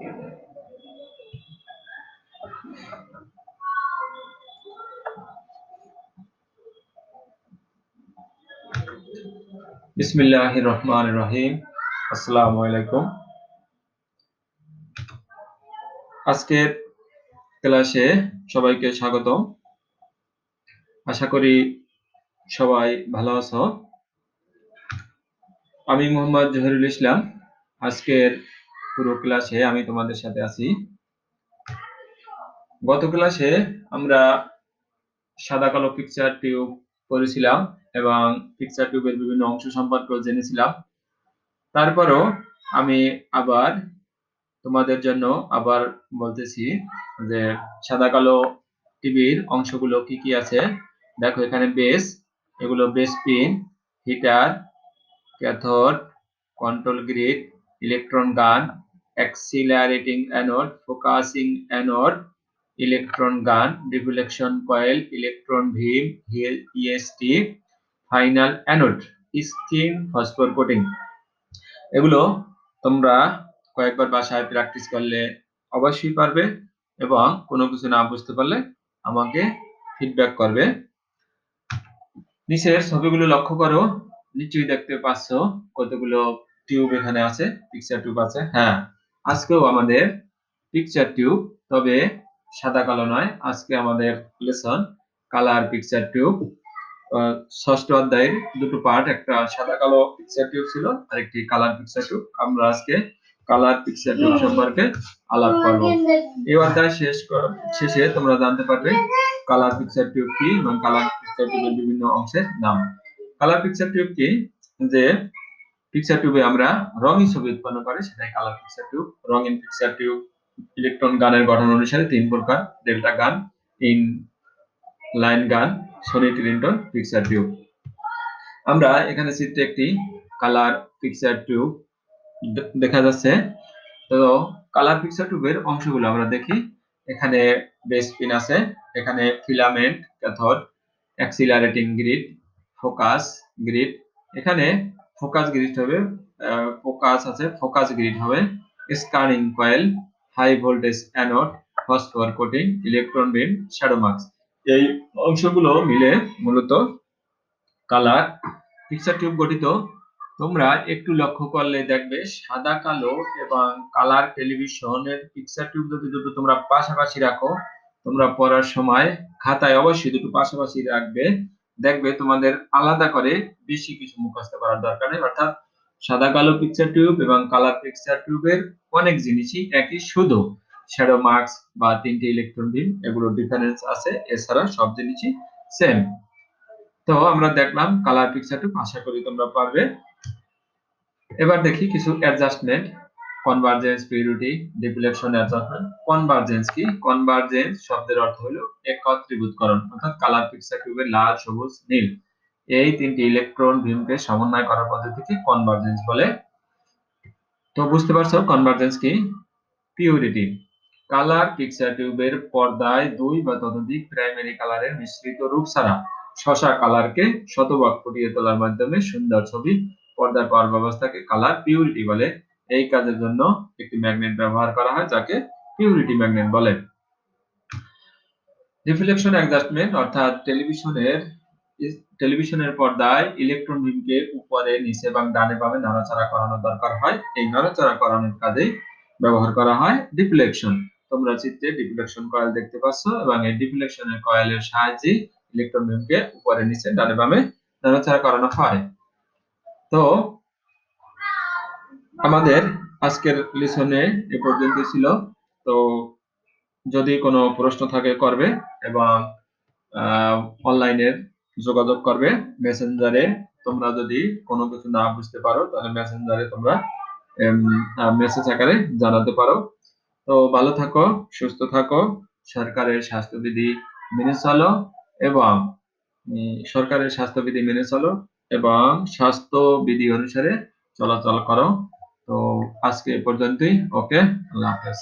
বিসমিল্লাহ রহমান রহিম আলাইকুম আজকের ক্লাসে সবাইকে স্বাগত আশা করি সবাই ভালো আছো। আমি মোহাম্মদ জহিরুল ইসলাম। আজকের পুরো ক্লাসে আমি তোমাদের সাথে আছি। গত ক্লাসে আমরা সাদা কালো পিকচার টিউব করেছিলাম এবং পিকচার টিউবের বিভিন্ন অংশ সম্পর্কে জেনেছিলাম। তারপরও আমি আবার তোমাদের জন্য আবার বলতেছি যে সাদা কালো টিভির অংশগুলো কি কি আছে? দেখো এখানে বেস এগুলো base pin heater cathode control grid electron gun anode focusing anode electron gun deflection coil electron beam hill EST final anode screen phosphor coating এগুলো তোমরা কয়েকবার বাসায় প্র্যাকটিস করলে অবশ্যই পারবে এবং কোনো কিছু না বুঝতে পারলে আমাকে ফিডব্যাক করবে। নিচের ছবিগুলো লক্ষ্য করো। নিশ্চয়ই দেখতে পাচ্ছ কতগুলো টিউব এখানে আছে পিকচার টিউব আছে হ্যাঁ। আজকেও আমাদের পিকচার টিউব তবে সাদা কালো নয়। আজকে আমাদের লেসন কালার পিকচার টিউব ষষ্ঠ অধ্যায়ের দুটো পার্ট একটা সাদা কালো পিকচার টিউব ছিল আর একটি কালার পিকচার টিউব আমরা আজকে কালার পিকচার টিউব সম্পর্কে আলাপ করব। এই অধ্যায় শেষ শেষে তোমরা জানতে পারবে কালার পিকচার টিউব কি এবং কালার পিকচার টিউবের বিভিন্ন অংশের নাম। কালার পিকচার টিউব কি? যে পিকচার টিউবে আমরা রঙিন ছবি উৎপন্ন করে সেটাই কালার পিকচার টিউব রঙিন পিকচার টিউব ইলেকট্রন গানের গঠন অনুসারে তিন প্রকার delta gun in line gun Sony Trinitron picture tube আমরা এখানে চিত্রে একটি কালার পিকচার টিউব দেখা যাচ্ছে। তো কালার পিকচার টিউবের অংশগুলো আমরা দেখি। এখানে বেস পিন আছে, এখানে filament cathode accelerating grid focus grid এখানে ফোকাস গ্রিড হবে ফোকাস আছে, ফোকাস গ্রিড হবে, scanning coil, high voltage anode, phosphor coating, electron beam, shadow mask এই অংশগুলো মিলে মূলত কালার, পিকচার টিউব গঠিত। তোমরা একটু লক্ষ্য করলে দেখবে সাদা, কালো এবং কালার টেলিভিশনের পিকচার টিউব যদি দুটো তোমরা পাশাপাশি রাখো, তোমরা পড়ার সময় খাতায় অবশ্যই দুটো পাশাপাশি রাখবে। দেখবে তোমাদের আলাদা করে বেশি কিছু মুখস্থ করার দরকার নেই। অর্থাৎ সাদা কালো পিকচার টিউব এবং কালার পিকচার টিউবের অনেক জিনিসই একই শুধু শ্যাডো মার্কস বা তিনটি ইলেকট্রন বিম এগুলো ডিফারেন্স আছে, এছাড়া সব জিনিসই সেম তো আমরা দেখলাম কালার পিকচার টিউব আশা করি তোমরা পারবে। এবার দেখি কিছু adjustment convergence purity deflection adjustment convergence কি? কনভারজেন্স শব্দের অর্থ হলো একত্রীভূতকরণ, অর্থাৎ কালার পিকচার টিউবের লাল, সবুজ, নীল। এই তিনটি ইলেকট্রন বিমকে সমন্বয় করার পদ্ধতিকে কনভারজেন্স বলে। তো বুঝতে পারছ কনভারজেন্স কি? পিউরিটি কালার পিকচার টিউবের পর্দায় দুই বা ততোধিক প্রাইমারি কালারের মিশ্রিত রূপ ছাড়া শশা কালারকে শতভাগ ফুটিয়ে তোলার মাধ্যমে সুন্দর ছবি পর্দার পাওয়ার ব্যবস্থাকে কালার পিউরিটি বলে। এই কাজের জন্য একটি ম্যাগনেট ব্যবহার করা হয়, যাকে পিউরিটি ম্যাগনেট বলে। রিফ্লেকশন অ্যাডজাস্টমেন্ট অর্থাৎ টেলিভিশনের টেলিভিশনের পর্দায় ইলেকট্রন বিমকে উপরে, নিচে এবং ডানে বামে নাড়াচাড়া করানো দরকার হয়। এই নাড়াচাড়া করানোর কাজে ব্যবহার করা হয় ডিফ্লেকশন তোমরা চিত্রে ডিফ্লেকশন কয়েল দেখতে পাচ্ছ এবং এই ডিফ্লেকশনের কয়েলের সাহায্যে ইলেকট্রন বিমকে উপরে, নিচে, ডানে বামে নাড়াচাড়া করানো হয়। তো আমাদের আজকের লিসনে এ পর্যন্ত ছিল। তো যদি কোনো প্রশ্ন থাকে, করবে এবং অনলাইনের যোগাযোগ করবে মেসেঞ্জারে তোমরা যদি কোনো কিছু না বুঝতে পারো, তাহলে মেসেঞ্জারে তোমরা মেসেজ আকারে জানাতে পারো। তো ভালো থাকো, সুস্থ থাকো, সরকারের স্বাস্থ্যবিধি মেনে চলো এবং সরকারের স্বাস্থ্যবিধি মেনে চলো এবং স্বাস্থ্যবিধি অনুসারে চলাচল করো। তো আজকে এ পর্যন্তই ওকে আল্লাহ হাফেজ